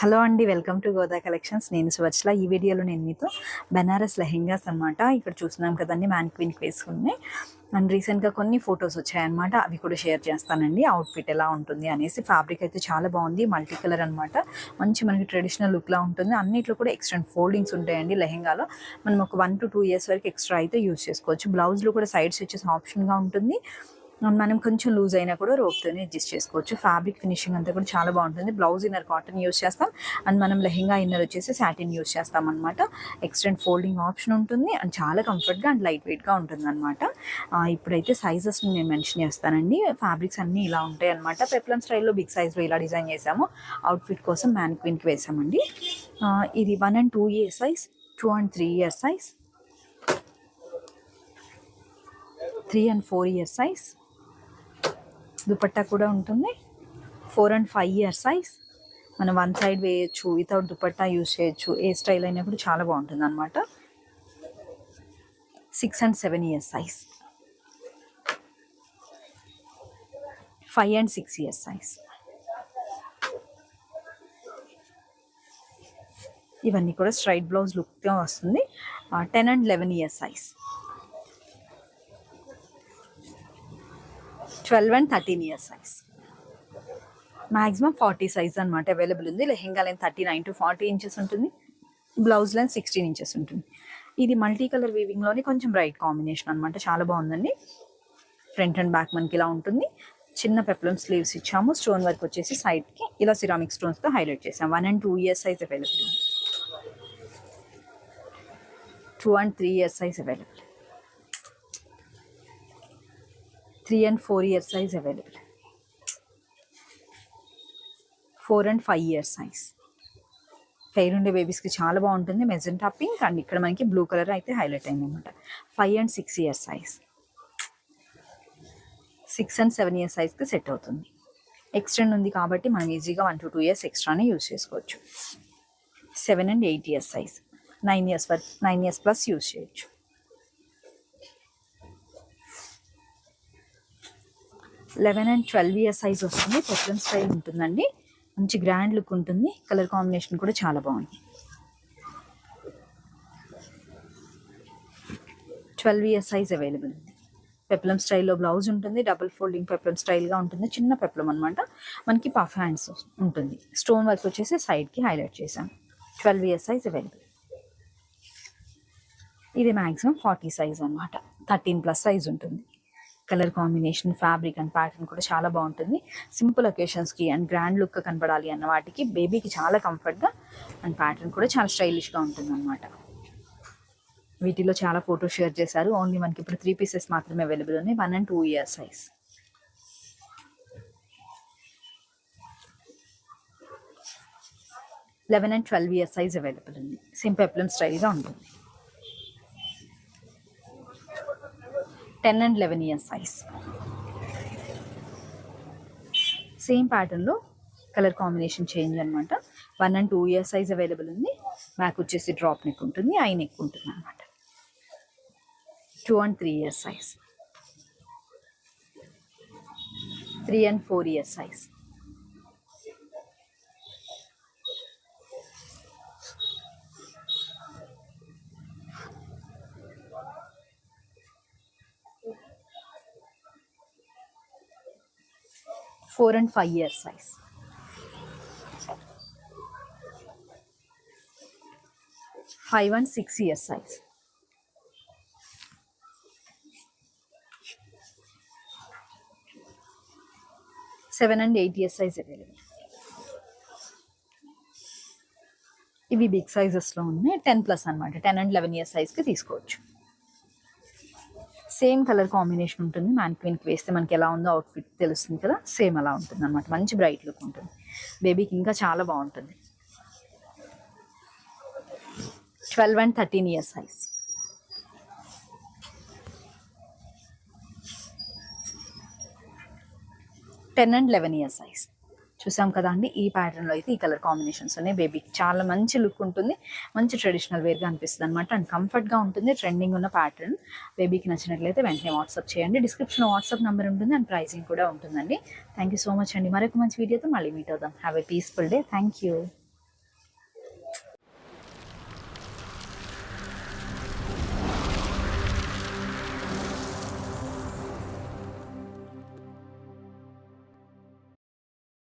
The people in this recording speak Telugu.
హలో అండి వెల్కమ్ టు గోదా కలెక్షన్స్. నేను సువచ్ల ఈ వీడియోలో నేను మీతో బెనారస్ లెహెంగాస్ అనమాట ఇక్కడ చూస్తున్నాం కదండి మ్యాన్ క్వీన్కి వేసుకున్నాయి అండ్ రీసెంట్గా కొన్ని ఫొటోస్ వచ్చాయన్నమాట. అవి కూడా షేర్ చేస్తానండి. అవుట్ఫిట్ ఎలా ఉంటుంది అనేసి ఫ్యాబ్రిక్ అయితే చాలా బాగుంది. మల్టీ కలర్ అనమాట మంచి మనకి ట్రెడిషనల్ లుక్లా ఉంటుంది. అన్నిట్లో కూడా ఎక్స్ట్రా ఫోల్డింగ్స్ ఉంటాయండి లెహెంగాలో. మనం ఒక వన్ టు టూ ఇయర్స్ వరకు ఎక్స్ట్రా అయితే యూస్ చేసుకోవచ్చు. బ్లౌజ్లో కూడా సైడ్స్ వచ్చేసి ఆప్షన్గా ఉంటుంది. మనం కొంచెం లూజ్ అయినా కూడా రోప్తోనే అడ్జస్ట్ చేసుకోవచ్చు. ఫ్యాబ్రిక్ ఫినిషింగ్ అంతా కూడా చాలా బాగుంటుంది. బ్లౌజ్ ఇన్నర్ కాటన్ యూస్ చేస్తాం. అండ్ మనం లెహెంగా ఇన్నర్ వచ్చేసి సాటిన్ యూస్ చేస్తాం అనమాట ఎక్స్టెండ్ ఫోల్డింగ్ ఆప్షన్ ఉంటుంది. అండ్ చాలా కంఫర్ట్గా అండ్ లైట్ వెయిట్గా ఉంటుంది అనమాట ఇప్పుడైతే సైజెస్ నేను మెన్షన్ చేస్తానండి. ఫ్యాబ్రిక్స్ అన్నీ ఇలా ఉంటాయి అనమాట పెప్లం స్టైల్లో బిగ్ సైజ్లో ఇలా డిజైన్ చేసాము. అవుట్ఫిట్ కోసం మ్యానిక్విన్కి వేసామండి. ఇది one and two year size two and three year size three and four year size dupatta కూడా ఉంటుంది. Four and five year size మనం వన్ సైడ్ వేయచ్చు వితౌట్ దుపట్టా యూజ్ చేయొచ్చు. ఏ స్టైల్ అయినా కూడా చాలా బాగుంటుంది అనమాట six and seven years size five and six years size ఇవన్నీ కూడా స్ట్రైట్ బ్లౌజ్ లుక్గా వస్తుంది. Ten and eleven years size twelve and thirteen years size maximum forty size అనమాట అవైలబుల్ ఉంది. Lehenga line thirty nine to forty inches ఉంటుంది. బ్లౌజ్ లైన్ సిక్స్టీన్ ఇంచెస్ ఉంటుంది. ఇది మల్టీ కలర్ వీవింగ్లోనే కొంచెం బ్రైట్ కాంబినేషన్ అనమాట చాలా బాగుందండి. ఫ్రంట్ అండ్ బ్యాక్ మనకి ఇలా ఉంటుంది. చిన్న పెప్లం స్లీవ్స్ ఇచ్చాము. స్టోన్ వర్క్ వచ్చేసి సైడ్కి ఇలా సిరామిక్ స్టోన్స్తో హైలైట్ చేసాం one and two years size available ఉంది. Two and three years size available three and four year size available four and five years size పేరుండే బేబీస్కి చాలా బాగుంటుంది. మెజెంటా పింక్ అండ్ ఇక్కడ మనకి బ్లూ కలర్ అయితే హైలైట్ అయింది అనమాట five and six years size six and seven year సైజ్కి set అవుతుంది. ఎక్స్టెండ్ ఉంది కాబట్టి మనం ఈజీగా వన్ టు టూ ఇయర్స్ ఎక్స్ట్రానే యూజ్ చేసుకోవచ్చు. Seven and eight years size nine years వరకు నైన్ ఇయర్స్ ప్లస్ యూజ్ చేయొచ్చు. Eleven and twelve year size వస్తుంది. పెట్రన్ స్టైల్ ఉంటుందండి. మంచి గ్రాండ్ లుక్ ఉంటుంది. కలర్ కాంబినేషన్ కూడా చాలా బాగుంది. ట్వెల్వ్ ఇయర్ సైజ్ అవైలబుల్ ఉంది. పెప్లం స్టైల్లో బ్లౌజ్ ఉంటుంది. డబుల్ ఫోల్డింగ్ పెప్లం స్టైల్గా ఉంటుంది. చిన్న పెప్లం అనమాట మనకి పఫ్ హ్యాండ్స్ ఉంటుంది. స్టోన్ వర్క్ వచ్చేసి సైడ్కి హైలైట్ చేశాను. Twelve year size available. ఇది మ్యాక్సిమం ఫార్టీ సైజ్ అనమాట థర్టీన్ ప్లస్ సైజ్ ఉంటుంది. Colour combination fabric and pattern కూడా చాలా బాగుంటుంది. సింపుల్ ఒకేషన్స్కి అండ్ గ్రాండ్ లుక్ కనపడాలి అన్న వాటికి బేబీకి చాలా కంఫర్ట్గా అండ్ ప్యాటర్న్ కూడా చాలా స్టైలిష్గా ఉంటుంది అనమాట వీటిలో చాలా ఫోటో షేర్ చేశారు. ఓన్లీ మనకి ఇప్పుడు త్రీ పీసెస్ మాత్రమే అవైలబుల్ ఉన్నాయి. One and two year size eleven and twelve year size available ఉంది. సింపెప్లం స్టైల్గా ఉంటుంది. Ten and eleven years size. Same ప్యాటర్న్లో కలర్ కాంబినేషన్ చేంజ్ అనమాట one and two years size available ఉంది. బ్యాక్ వచ్చేసి డ్రాప్ నెక్ ఉంటుంది ఐ నెక్ ఉంటుంది అనమాట two and three years size. Three and four years size. Four and five years size five and six years size seven and eight years size available ఇవి బిగ్ సైజెస్లో ఉన్నాయి. టెన్ ప్లస్ అనమాట టెన్ అండ్ లెవెన్ ఇయర్స్ సైజ్కి తీసుకోవచ్చు. సేమ్ కలర్ కాంబినేషన్ ఉంటుంది. మ్యాన్క్వీన్కి వేస్తే మనకి ఎలా ఉందో అవుట్ఫిట్ తెలుస్తుంది కదా సేమ్ అలా ఉంటుంది అనమాట మంచి బ్రైట్ లుక్ ఉంటుంది. బేబీకి ఇంకా చాలా బాగుంటుంది. Twelve and thirteen years size. Ten and eleven years size. చూసాం కదా అండి ఈ ప్యాటర్న్లో అయితే ఈ కలర్ కాంబినేషన్స్ ఉన్నాయి. బేబీకి చాలా మంచి లుక్ ఉంటుంది. మంచి ట్రెడిషనల్ వేర్గా అనిపిస్తుంది అనమాట అండ్ కంఫర్ట్గా ఉంటుంది ట్రెండింగ్ ఉన్న ప్యాటర్న్ బేబీకి నచ్చినట్లయితే వెంటనే వాట్సాప్ చేయండి. డిస్క్రిప్షన్లో వాట్సాప్ నెంబర్ ఉంటుంది అండ్ ప్రైసింగ్ కూడా ఉంటుందండి. థ్యాంక్ యూ సో మచ్ అండి. మరొక మంచి వీడియోతో మళ్ళీ మీట్ అవుదాం. Have a peaceful day thank you